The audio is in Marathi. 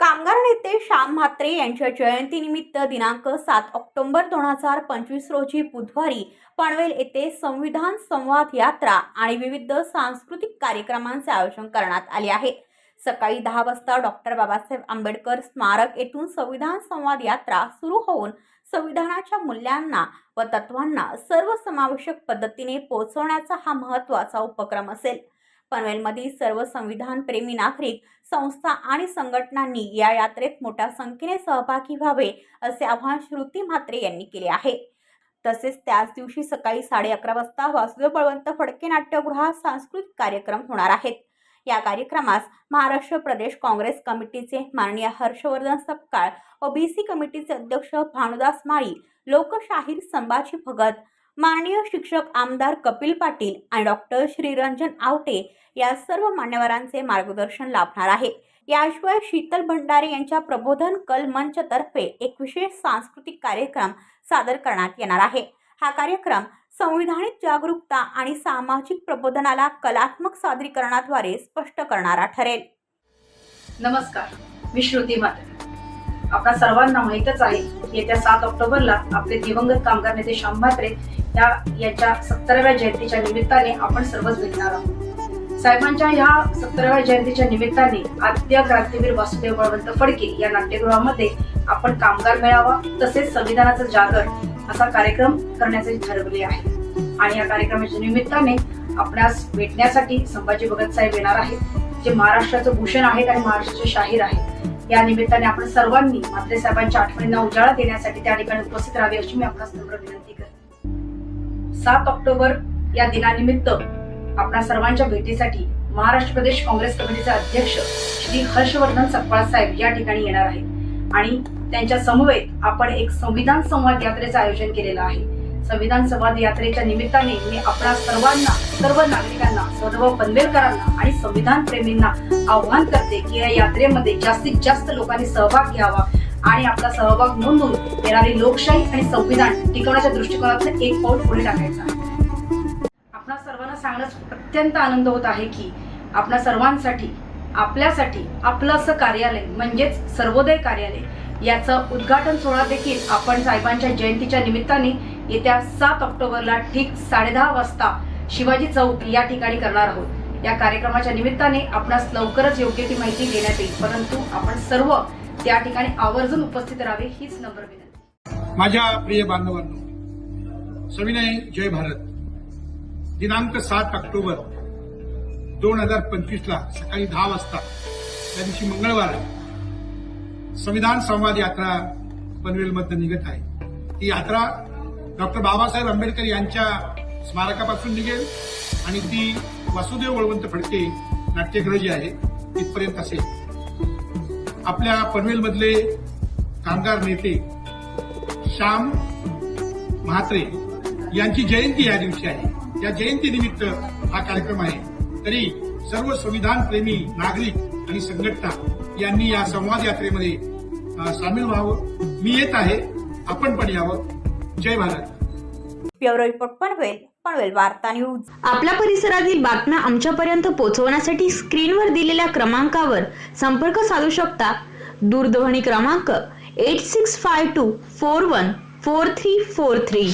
कामगार नेते श्याम म्हात्रे यांच्या जयंतीनिमित्त दिनांक सात ऑक्टोबर दोन हजार पंचवीस रोजी बुधवारी पनवेल येथे संविधान संवाद यात्रा आणि विविध सांस्कृतिक कार्यक्रमांचे आयोजन करण्यात आले आहे. सकाळी दहा वाजता डॉक्टर बाबासाहेब आंबेडकर स्मारक येथून संविधान संवाद यात्रा सुरू होऊन संविधानाच्या मूल्यांना व तत्वांना सर्वसमावेशक पद्धतीने पोहोचवण्याचा हा महत्त्वाचा उपक्रम असेल. पनवेलमधील सर्व संविधान प्रेमी नागरिक संस्था आणि संघटनांनी या यात्रेत मोठ्या संख्येने सहभागी व्हावे असे आवाहन श्रुती म्हात्रे यांनी केले आहे. तसेच त्याच दिवशी सकाळी साडे अकरा वाजता वासुदेव बळवंत फडके नाट्यगृहात सांस्कृतिक कार्यक्रम होणार आहेत. या कार्यक्रमास महाराष्ट्र प्रदेश काँग्रेस कमिटीचे माननीय हर्षवर्धन सपकाळ ओबीसी कमिटीचे अध्यक्ष भानुदास माळी लोकशाहीर संभाजी भगत माननीय शिक्षक आमदार कपिल पाटील आणि डॉक्टर श्रीरंजन आवटे या सर्व मान्यवरांचे मार्गदर्शन लाभणार आहे. याशिवाय शीतल भंडारे यांच्या प्रबोधन कल मंचतर्फे एक विशेष सांस्कृतिक कार्यक्रम सादर करण्यात येणार आहे. हा कार्यक्रम संविधानिक जागरूकता आणि सामाजिक प्रबोधनाला कलात्मक सादरीकरणाद्वारे स्पष्ट करणारा ठरेल. नमस्कार मी श्रुती म्हात्रे. आपल्या सर्वांना माहीतच आहे येत्या सात ऑक्टोबरला आपले दिवंगत कामगार नेते श्याम म्हात्रे या याच्या सत्तराव्या जयंतीच्या निमित्ताने आपण सर्वच भेटणार आहोत. साहेबांच्या ह्या सत्तराव्या जयंतीच्या निमित्ताने आद्य क्रांतीवीर वासुदेव बळवंत फडके या नाट्यगृहामध्ये आपण कामगार मेळावा तसेच संविधानाचं जागर असा कार्यक्रम करण्याचे ठरवले आहे. आणि या कार्यक्रमाच्या निमित्ताने आपणास भेटण्यासाठी संभाजी भगत साहेब येणार आहेत. जे महाराष्ट्राचं भूषण आहेत आणि महाराष्ट्राचे शाहीर आहेत. या निमित्ताने आपण सर्वांनी म्हात्रे साहेबांच्या आठवणींना उजाळा देण्यासाठी त्या ठिकाणी उपस्थित राहावे अशी मी आपणास नम्र विनंती करते. सात ऑक्टोबर या दिनानिमित्त आपणा सर्वांच्या भेटीसाठी महाराष्ट्र प्रदेश काँग्रेस कमिटीचे अध्यक्ष श्री हर्षवर्धन सकपाळ साहेब या ठिकाणी येणार आहेत. आणि त्यांच्या समवेत आपण एक संविधान संवाद यात्रेचं आयोजन केलेलं आहे. संविधान संवाद यात्रेच्या निमित्ताने मी आपणा सर्वांना सर्व नागरिकांना सर्व पनवेलकरांना आणि संविधान प्रेमींना आव्हान करते की या यात्रेमध्ये जास्तीत जास्त लोकांनी सहभाग घ्यावा आणि आपला सहभाग नोंदवून येणारी लोकशाही आणि संविधान टिकवण्याच्या दृष्टिकोनातून एक पाऊल पुढे टाकायचा आपणा सर्वांना सांगण्यास अत्यंत आनंद होत आहे की आपल्या सर्वांसाठी आपल्यासाठी आपलं असं कार्यालय म्हणजेच सर्वोदय कार्यालय याचं उद्घाटन सोहळा देखील आपण साहेबांच्या जयंतीच्या निमित्ताने येत्या सात ऑक्टोबरला ठीक साडेदहा वाजता शिवाजी चौक या ठिकाणी करणार आहोत. या कार्यक्रमाच्या निमित्ताने आपणास लवकरच योग्य ती माहिती देण्यात येईल. परंतु आपण सर्व त्या ठिकाणी आवर्जून उपस्थित राहावे हीच नम्र विनंती. माझ्या प्रिय बांधवांनो सविनय जय भारत. दिनांक सात ऑक्टोबर दोन हजार पंचवीस ला सकाळी दहा वाजता त्या दिवशी मंगळवार संविधान संवाद यात्रा पनवेलमध्ये निघत आहे. ही यात्रा डॉक्टर बाबासाहेब आंबेडकर यांच्या स्मारकापासून निघेल आणि ती वासुदेव बळवंत फडके नाट्यगृह जे आहे तिथपर्यंत असेल. आपल्या पनवेलमधले कामगार नेते श्याम म्हात्रे यांची जयंती या दिवशी आहे. या जयंतीनिमित्त हा कार्यक्रम आहे. तरी सर्व संविधान प्रेमी नागरिक आणि संघटना यांनी या संवाद यात्रेमध्ये सामील व्हावं. मी येत आहे. आपण पण यावं. जय Bharat. Bureau report Panvel. Panvel Varta news. आपल्या परिसरातील बातम्या आमच्यापर्यंत पोहोचवण्यासाठी स्क्रीनवर दिलेल्या क्रमांकावर संपर्क साधू शकता. दूरध्वनी क्रमांक eight six five two four one four three four three